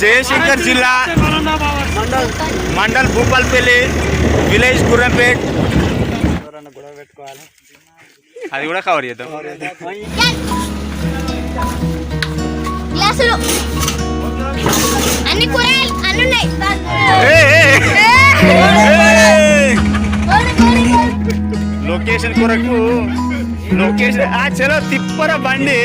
జయశంకర్ జిల్లా మండల్ భూపాల్పల్లి విలేజ్ గుర్రంపేట్. అది కూడా కవర్ చేద్దాం. అన్ని కూరగాయలు అన్ని ఉన్నాయి. లొకేషన్ కొరకు లొకేషన్ ఆ చలో తిప్పర బండి.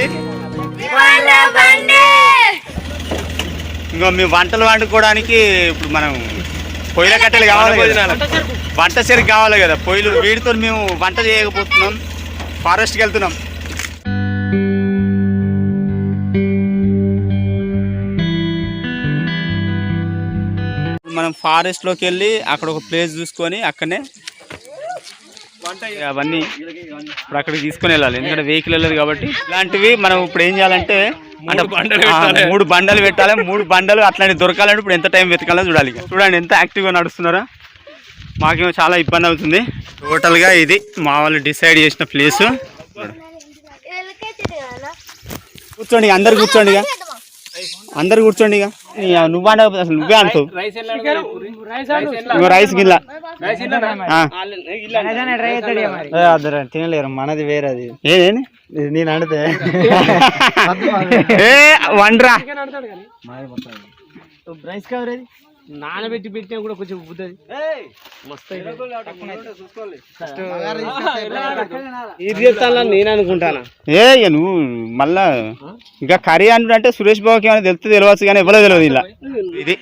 ఇంకా మేము వంటలు వండుకోవడానికి ఇప్పుడు మనం పొయ్యిల కట్టెలు కావాలి కదా. వంట సరికి. కావాలి కదా. పొయ్యిలు వీటితో మేము వంట చేయకపోతున్నాం. ఫారెస్ట్కి వెళ్తున్నాం. మనం ఫారెస్ట్లోకి వెళ్ళి అక్కడ ఒక ప్లేస్ చూసుకొని అక్కడనే అవన్నీ ఇప్పుడు అక్కడికి తీసుకొని వెళ్ళాలి. ఎందుకంటే వెహికల్ వెళ్ళదు కాబట్టి. ఇలాంటివి మనం ఇప్పుడు ఏం చేయాలంటే అంటే మూడు బండలు పెట్టాలి. మూడు బండలు అట్లాంటి దొరకాలంటే ఇప్పుడు ఎంత టైం వెతకాలో చూడాలి. చూడండి ఎంత యాక్టివ్గా నడుస్తున్నారా. మాకేమో చాలా ఇబ్బంది అవుతుంది. టోటల్గా ఇది మా వాళ్ళు డిసైడ్ చేసిన ప్లేస్? కూర్చోండి ఇక, అందరు కూర్చోండి ఇక. అందరు కూర్చోండి ఇక. ఇక నువ్వు అంటే అసలు నువ్వే అంటావు. రైస్ గిల్ల. తినలేరు మనది వేరేది. ఏదేని ఇది నేను అడితే. ఏ వండ్రా. రైస్ కవర్ ఏది? నానబెట్టి పెట్టినా కూడా కొంచెం ఉబ్బుతుంది నేను అనుకుంటానా? ఏ నువ్వు మళ్ళా ఇంకా కర్రీ అంటే సురేష్ బాబుకి ఏమైనా తెలుస్తుంది తెలియచ్చు కానీ ఎవరో తెలియదు ఇలా. ఇది.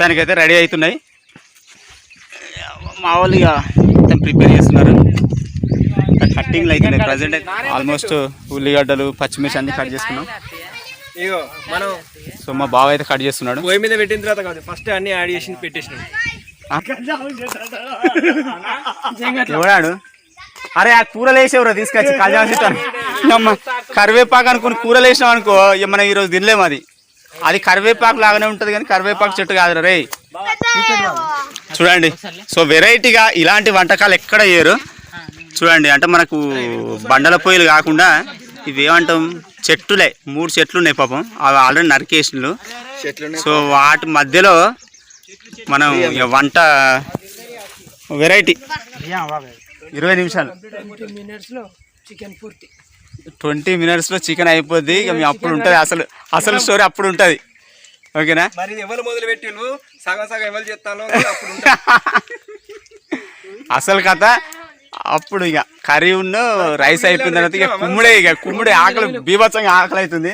దానికైతే రెడీ అవుతున్నాయి. మా వాళ్ళు ఇక మొత్తం ప్రిపేర్ చేస్తున్నారు. కట్టింగ్లు అవుతున్నాయి ప్రజెంట్ అయితే ఆల్మోస్ట్ ఉల్లిగడ్డలు పచ్చిమిర్చి అన్ని కట్ చేసుకున్నాం. ఇగో మనం సో మా బావ అయితే కట్ చేస్తున్నాడు. పొయ్యి మీద పెట్టిన తర్వాత కాదు ఫస్ట్ అన్ని యాడ్ చేసి పెట్టేసినాం ఎవడాడు? అరే ఆ కూరలు వేసేవరా తీసుకొచ్చి అమ్మ కరివేపాకు అనుకుని కూరలు వేసినాం అనుకో మనం ఈరోజు తినలేము అది. అది కరివేపాకు లాగానే ఉంటుంది కానీ కరివేపాకు చెట్టు కాదురా రే చూడండి సో వెరైటీగా ఇలాంటి వంటకాలు ఎక్కడ చేయరు. చూడండి అంటే మనకు బండల పొయ్యిలు కాకుండా ఇవి ఏమంటాం చెట్టులే. మూడు చెట్లు ఉన్నాయి పాపం. అవి ఆల్రెడీ నరికేసిన్లు సో వాటి మధ్యలో మనం వంట వెరైటీ. ఇరవై నిమిషాలు. ట్వంటీ మినిట్స్లో చికెన్ అయిపోద్ది. ఇక మీ అప్పుడు ఉంటుంది. అసలు అసలు స్టోరీ అప్పుడు ఉంటుంది. ఓకేనా? మరి ఎవరు మొదలు పెట్టిండు సగం సగం ఎవరు చెప్తాను అప్పుడు అసలు కథ అప్పుడు ఇక కర్రీ ఉన్న రైస్ అయిపోయిన తర్వాత ఇక కుమ్ముడే ఇక కుమ్ముడే ఆకలి బీభత్సంగా ఆకలి అవుతుంది.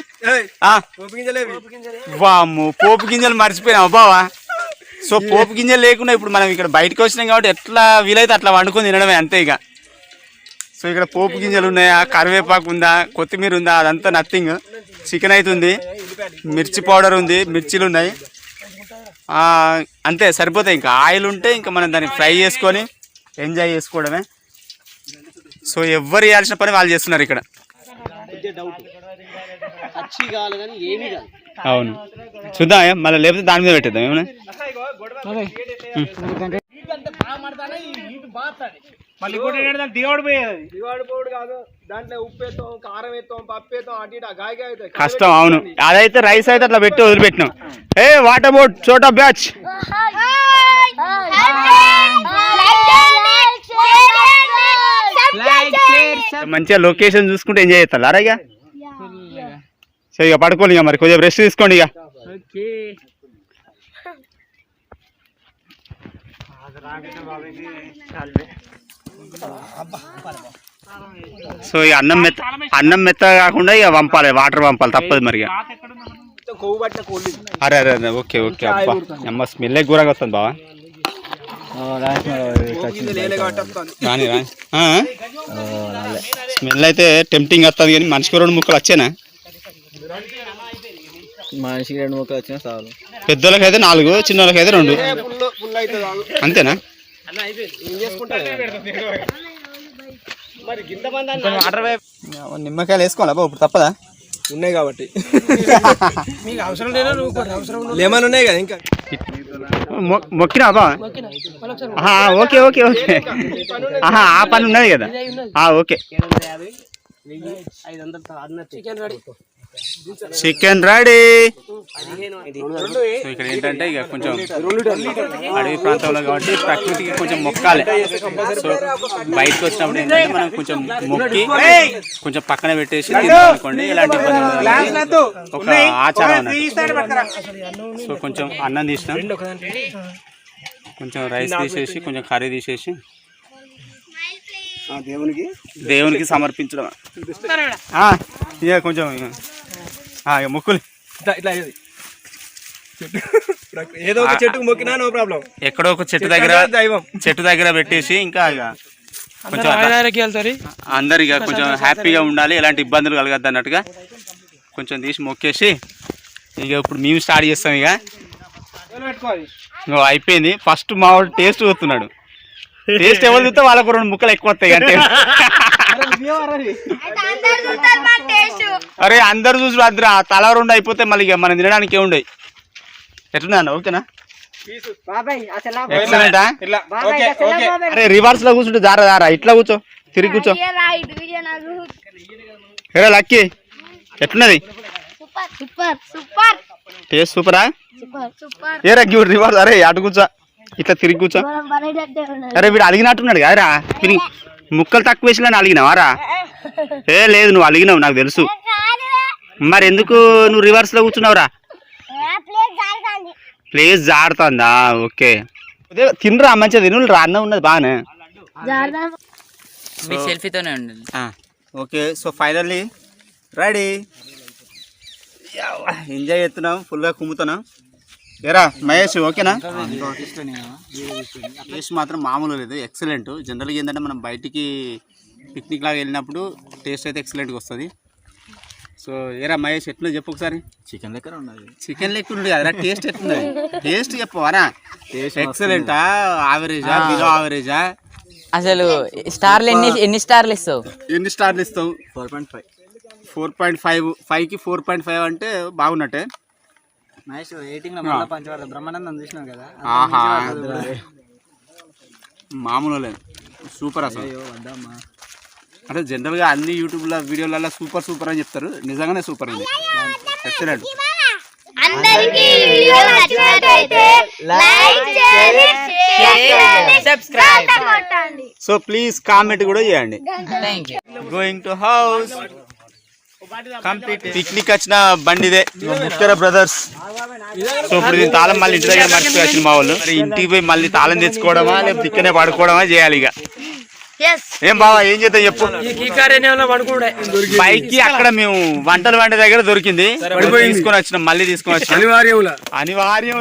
పోపు గింజలు మర్చిపోయినావు బావా? సో పోపు గింజలు లేకుండా ఇప్పుడు మనం ఇక్కడ బయటకు వచ్చినాం కాబట్టి ఎట్లా వీలైతే అట్లా వండుకొని తినడమే అంతే ఇక. సో ఇక్కడ పోపు గింజలు ఉన్నాయా? కరివేపాకు ఉందా? కొత్తిమీర ఉందా? అదంతా నథింగ్ చికెన్ అవుతుంది మిర్చి పౌడర్ ఉంది. మిర్చీలు ఉన్నాయి. ఆ, అంతే సరిపోతాయి ఇంకా. ఆయిల్ ఉంటే ఇంకా మనం దాన్ని ఫ్రై చేసుకొని ఎంజాయ్ చేసుకోవడమే. సో ఎవ్వరు చేయాల్సిన పని వాళ్ళు చేస్తున్నారు ఇక్కడ. అవును. చూద్దాం మళ్ళీ లేకపోతే దాని మీద పెట్టేద్దాం ఏమన్నా? మళ్ళీ దివాడు పోయేది దివాడు పోడు కాదు. దాంట్లో ఉప్పు వేస్తాం కారం వేస్తాం పప్పు వేస్తాం అటు ఇటు గాయ గాయ అవుతాయి. కష్టం అవును. అదైతే రైస్ అయితే అట్లా పెట్టి వదిలిపెట్టినాం. ఏ వాట్ అబౌట్ చోటా బ్యాచ్ లైక్ చేయండి మంచిగా లొకేషన్ చూసుకుంటే ఎంజాయ్ చేస్తారు? అరే ఇక? సో ఇక పడుకోండి ఇక మరి కొంచెం రెస్ట్ తీసుకోండి ఇక. సో ఇక అన్నం మెత్త అన్నం మెత్త కాకుండా ఇక పంపాలి వాటర్ పంపాలి తప్పదు మరి అరే అరే అరే ఓకే ఓకే అబ్బా. అమ్మ స్మెల్ ఘోరంగా వస్తుంది బావా. రాని రాని. స్మెల్ అయితే టెంప్టింగ్ వస్తుంది కానీ మనిషికి రెండు ముక్కలు వచ్చేనా? మనిషికి రెండు ముక్కలు వచ్చినా చాలు. పెద్దోళ్ళకి అయితే నాలుగు చిన్నోళ్ళకి అయితే రెండు. అంతేనా? నిమ్మకాయలు వేసుకోవాలా బాబు? ఇప్పుడు తప్పదా? ఉన్నాయి కాబట్టి. మీకు అవసరం లేదా అవసరం లెమన్ ఉన్నాయి కదా ఇంకా. మొక్కినా. బా ఓకే ఓకే ఓకే. ఆహా ఆ పని ఉన్నది కదా. ఆ, ఓకే. ఐదు వందలు చికెన్ రెడీ సో ఇక్కడ ఏంటంటే ఇక కొంచెం అడవి ప్రాంతంలో కాబట్టి ప్రకృతికి కొంచెం మొక్కాలి. సో బయటకు వచ్చినప్పుడు ఏంటంటే మనం కొంచెం మొక్కి కొంచెం పక్కన పెట్టేసి అనుకోండి ఇలాంటి. ఒక ఆచారం. సో కొంచెం అన్నం తీసినాం. కొంచెం రైస్ తీసేసి కొంచెం కర్రీ తీసేసి దేవునికి దేవునికి సమర్పించడం. ఆ, ఇక కొంచెం ఇక మొక్కులు. ఇట్లా ఇట్లా ఇది. చెట్టు. ఏదో ఒక చెట్టుకు మొక్కినా నో ప్రాబ్లం. ఎక్కడో ఒక చెట్టు దగ్గర దైవం. చెట్టు దగ్గర పెట్టేసి ఇంకా ఇక కొంచెం అందరు ఇక కొంచెం హ్యాపీగా ఉండాలి ఎలాంటి ఇబ్బందులు కలగద్దు అన్నట్టుగా కొంచెం తీసి మొక్కేసి ఇక ఇప్పుడు మేము స్టార్ట్ చేస్తాం ఇక అయిపోయింది. ఫస్ట్ మా టేస్ట్ వస్తున్నాడు టేస్ట్ ఎవరు చూస్తే వాళ్ళకు రెండు ముక్కలు ఎక్కువ వస్తాయి అంటే అరే అందరు చూసి రాత్రి ఆ తల రెండు అయిపోతే మళ్ళీ ఇక మనం తినడానికి ఏముండయి. ఎట్లున్నా ఓకేనా? ఎక్సలెంటా ఇట్లా ఓకే ఓకే అరే రివర్స్లో కూర్చుంటే జారా జారా ఇట్లా కూర్చో తిరిగి కూర్చో. ఏరా లక్కీ. ఎట్లున్నది? Super super super. Taste సూపరా? Super super. ఏరా గివ్ రివర్స్ అరే అటు కూర్చో. ఇట్లా తిరిగి కూర్చో. అరే వీడు అలిగినట్టున్నాడు కదరా. తిరిగి. ముక్కలు తక్కువ వేసినా అలిగినావారా? ఏ లేదు నువ్వు అలిగినావు నాకు తెలుసు. మరి ఎందుకు నువ్వు రివర్స్లో కూర్చున్నావురా? జారుతుంది? ప్లేస్ జాడుతుందా ఓకే తినరా మంచిగా తిను రా అన్నం ఉన్నది బాగానే సెల్ఫీతోనే ఉండండి okay so finally ready enjoy చేస్తున్నాం ఫుల్గా కుమ్ముతున్నాం. ఏరా మహేష్ ఓకేనా? టేస్ట్ మాత్రం మామూలు లేదు ఎక్సలెంట్ జనరల్గా ఏంటంటే మనం బయటికి పిక్నిక్ లాగా వెళ్ళినప్పుడు టేస్ట్ అయితే ఎక్సలెంట్గా వస్తుంది. సో ఏరా మహేష్ ఎట్లా చెప్పు ఒకసారి. చికెన్ లెక్కన ఉన్నది. చికెన్ లెక్క ఉంది కదా టేస్ట్ ఎట్లున్నది? టేస్ట్ చెప్పవారా ఎక్సలెంటా ఆవరేజా బిలో ఆవరేజా అసలు స్టార్లు ఎన్ని ఎన్ని స్టార్లు ఇస్తావు? ఎన్ని స్టార్లు ఇస్తావు? Four point five four point five ఫైవ్కి ఫోర్ పాయింట్ ఫైవ్ అంటే బాగున్నట్టే. మహేష్ ఎయిటింగ్లో మళ్ళీ పంచవాడ బ్రహ్మానందం చూసినావు కదా? ఆహా మామూలు లేదు. సూపర్ అసలు. వద్దమ్మా. అంటే జనరల్గా అన్ని యూట్యూబ్లో వీడియోలలో సూపర్ సూపర్ అని చెప్తారు. నిజంగానే సూపర్ ఇది ఎక్సలెంట్. అందరికీ ఈ వీడియో నచ్చినట్లయితే లైక్ చేయండి షేర్ చేయండి సబ్స్క్రైబ్ కొట్టండి సో ప్లీజ్ కామెంట్ కూడా చేయండి. గోయింగ్ టు హౌస్ పిక్నిక్ వచ్చిన బండిదే. ముక్కర బ్రదర్స్. సో ఇప్పుడు దీని తాళం మళ్ళీ ఇంటి దగ్గర మర్చిపోయి వచ్చిన మా వాళ్ళు. ఇంటికి పోయి మళ్ళీ తాళం తెచ్చుకోవడమా లేకపోతే ఇక్కడనే పడుకోవడమా చేయాలి ఇక. ఏం బావా ఏం చేద్దాం చెప్పు. బైక్కి అక్కడ మేము వంటలు వంట దగ్గర దొరికింది. తీసుకొని వచ్చినాం మళ్ళీ తీసుకొని వచ్చినాం. అనివార్యంలా అనివార్యం